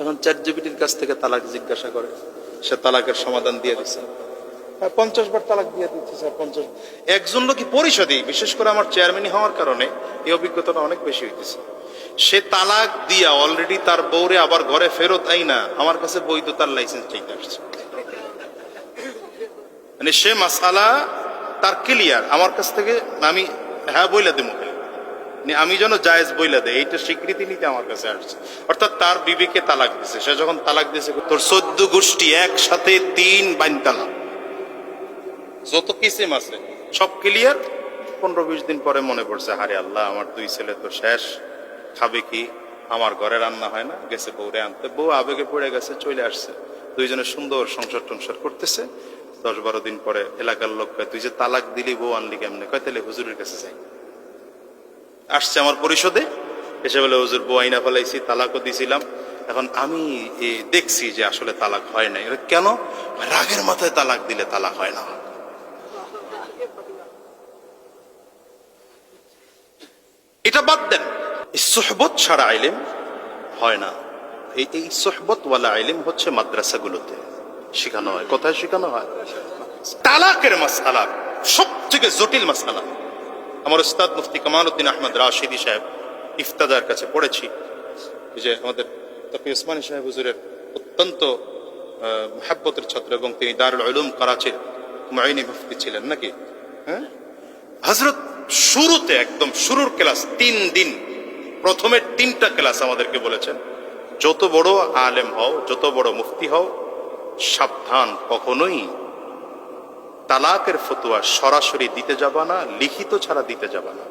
এখন চ্যাট জিবিটির কাছ থেকে তালাক জিজ্ঞাসা করে। সে তালাকের সমাধান দিয়ে দিচ্ছে হ্যাঁ পঞ্চাশ বার তালাক দিয়ে দিচ্ছে স্যার পঞ্চাশ একজন লোকই পরিষদে বিশেষ করে আমার চেয়ারম্যানই হওয়ার কারণে এই অভিজ্ঞতাটা অনেক বেশি হইতেছে। সে তালাক দিয়া অলরেডি তার বউরে আবার ঘরে ফেরত আই না আমার কাছে বৈধতার লাইসেন্স চাইতে আসছে। মানে সে মাসালা তার ক্লিয়ার আমার কাছ থেকে আমি হ্যাঁ বইলা দেবো মানে আমি যেন জায়েজ বইলা দেয় এইটা স্বীকৃতি নিতে আমার কাছে আসছে। অর্থাৎ তার বিবিকে তালাক দিছে। সে যখন তালাক দিছে, তোর চোদ্দ গোষ্ঠী একসাথে তিন বাইন তালাক যত কিসিম আছে, সব ক্লিয়ার পনেরো বিশ দিন পরে মনে পড়ছে, হারে আল্লাহ, আমার দুই ছেলে তো শেষ। খাবে কি? আমার ঘরে রান্না হয় না। গেছে বউরে আনতে। বউ আবেগে পড়ে গেছে, চলে আসছে। দুইজনে সুন্দর সংসার টংসার করতেছে। দশ বারো দিন পরে এলাকার লোক তুই যে তালাক দিলি, বউ আনলি কেমনে? কয় তাহলে হুজুরের কাছে যাই। আসছে আমার পরিষদে। এসে বলে, হুজুর বউ আইনা ফেলাইছি, তালাকও দিছিলাম। এখন আমি দেখছি যে আসলে তালাক হয় নাই। কেন? রাগের মাথায় তালাক দিলে তালাক হয় না। এটা বাদ দেন। সোহবত ছাড়া আইলেম হয় না। এই এই সোহবত ওয়ালা আইলেম হচ্ছে মাদ্রাসাগুলোতে। শেখানো হয়। কোথায় শেখানো হয়? তালাকের মাসালা সব থেকে জটিল মাসালা। আমার উস্তাদ মুফতি কামাল উদ্দিন আহমদ রাশিদি সাহেব ইফতাদার কাছে পড়েছি। যে আমাদের তফি ওসমানী সাহেব হুজুরের অত্যন্ত মহাব্বতের ছাত্র এবং তিনি দারুল উলুম করাচির মাইনি মুফতি ছিলেন নাকি? হ্যাঁ? হজরত শুরুতে একদম শুরুর ক্লাস, তিন দিন, প্রথমের তিনটা ক্লাস আমাদেরকে বলেছেন, যত বড় আলেম হও, যত বড় মুফতি হও, সাবধান কখনোই তালাকের ফতুয়া সরাসরি দিতে যাবা না লিখিত ছাড়া দিতে যাবা না।